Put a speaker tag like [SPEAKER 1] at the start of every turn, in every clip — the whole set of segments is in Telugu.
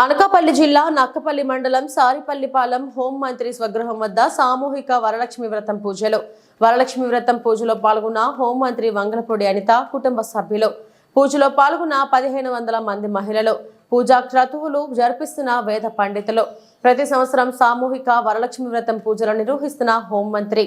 [SPEAKER 1] అనకాపల్లి జిల్లా నక్కపల్లి మండలం సారిపల్లిపాలెం హోం మంత్రి స్వగృహం వద్ద సామూహిక వరలక్ష్మి వ్రతం పూజలు. వరలక్ష్మి వ్రతం పూజలో పాల్గొన్న హోం మంత్రి వంగలపూడి అనిత కుటుంబ సభ్యులు. పూజలో పాల్గొన్న పదిహేను వందల మంది మహిళలు. పూజా క్రతువులు జరిపిస్తున్న వేద పండితులు. ప్రతి సంవత్సరం సామూహిక వరలక్ష్మి వ్రతం పూజలు నిర్వహిస్తున్న హోం మంత్రి.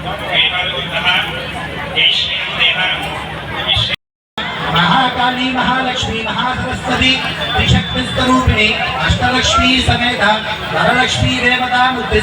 [SPEAKER 2] వైపాలవద్దః జయశ్రీ నమదేహ విశ్వ
[SPEAKER 3] మహాకాళీ మహాలక్ష్మి మహాసరస్వతి త్రిశక్తి స్వరూపిణి అష్టలక్ష్మీ సమేత వరలక్ష్మీ దేవతా